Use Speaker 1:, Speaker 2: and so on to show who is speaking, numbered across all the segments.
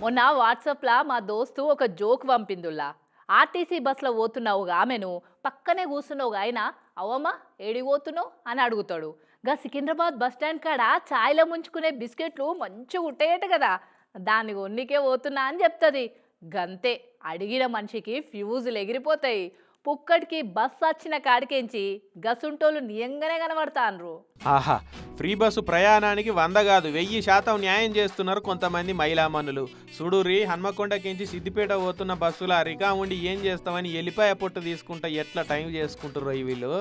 Speaker 1: మొన్న వాట్సాప్లో మా దోస్తు ఒక జోక్ పంపిందుల్లా ఆర్టీసీ బస్సులో పోతున్న ఒక ఆమెను పక్కనే కూర్చున్న ఒక ఆయన అవమ్మా ఏడి పోతున్నావు? అని అడుగుతాడు. గా సికింద్రాబాద్ బస్ స్టాండ్ కాడ? ఛాయ్లో ముంచుకునే బిస్కెట్లు మంచిగా ఉంటాయట కదా. దాన్ని ఒన్నికే పోతున్నా అని చెప్తుంది. గంతే అడిగిన మనిషికి ఫ్యూజులు ఎగిరిపోతాయి. పుక్కడికి బస్ వచ్చిన కాడికెంచి గసుంటోళ్ళు నియంగానే కనబడతాన్రు.
Speaker 2: ఆహా ఫ్రీ బస్సు ప్రయాణానికి వంద కాదు వెయ్యి శాతం న్యాయం చేస్తున్నారు కొంతమంది మహిళామణులు. సుడూరి హన్మకొండకించి సిద్దిపేట పోతున్న బస్సుల రికా ఉండి ఏం చేస్తామని ఎలిపాయ పొట్టు తీసుకుంటా ఎట్లా టైం చేసుకుంటారో ఈ వీళ్ళు?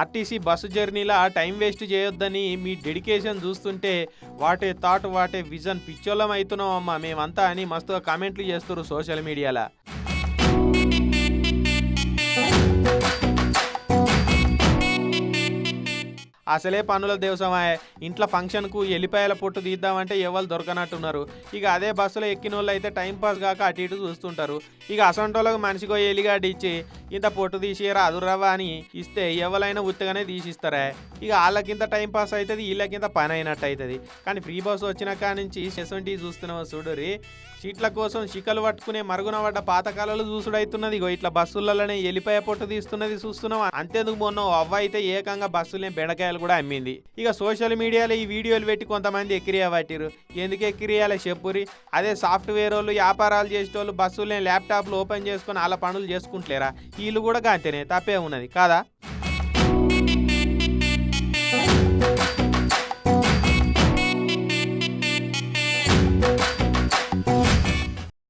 Speaker 2: ఆర్టీసీ బస్సు జర్నీలా టైం వేస్ట్ చేయొద్దని మీ డెడికేషన్ చూస్తుంటే what a thought what a vision పిచ్చోళ్ళం అవుతున్నాం అమ్మా. మేమంతా అని మస్తుగా కామెంట్లు చేస్తున్నారు సోషల్ మీడియాలో. అసలే పనుల దేవసమాయ. ఇంట్లో ఫంక్షన్కు ఎల్లిపాయల పొట్టు తీద్దామంటే ఎవరు దొరకనట్టున్నారు. ఇక అదే బస్సులో ఎక్కిన వాళ్ళు అయితే టైం పాస్ కాక అటు ఇటు చూస్తుంటారు. ఇక అసంటోళ్ళకు మనిషికో ఎలిగాడి ఇచ్చి ఇంత పొట్టు తీసిరా అదురవ్వా అని ఇస్తే ఎవరైనా ఉత్తగానే తీసిస్తారా. ఇక వాళ్ళకింత టైం పాస్ అవుతుంది వీళ్ళకింత పని అయినట్టు అవుతుంది కానీ ఫ్రీ బస్ వచ్చిన నుంచి సెసెంటీ చూస్తున్నావు చూడరి సీట్ల కోసం చికలు పట్టుకునే మరుగున పడ్డ పాతకాలలో చూసుడైతున్నది. ఇగో ఇట్లా బస్సులలోనే ఎలిపాయ పొట్టు తీస్తున్నది చూస్తున్నాం అంతేందుకు మొన్న అవ్వ అయితే ఏకంగా బస్సులే రూపాయలు కూడా అమ్మింది. ఇక సోషల్ మీడియాలో ఈ వీడియోలు పెట్టి కొంతమంది ఎక్కిరియా పట్టిరు ఎందుకు ఎక్కిరియాలో చెప్పురి అదే సాఫ్ట్వేర్ వాళ్ళు వ్యాపారాలు చేసేటోళ్ళు బస్సులు ల్యాప్టాప్లు ఓపెన్ చేసుకొని వాళ్ళ పనులు చేసుకుంటలేరా? వీళ్ళు కూడా అంతేనే తప్పే ఉన్నది. కాదా?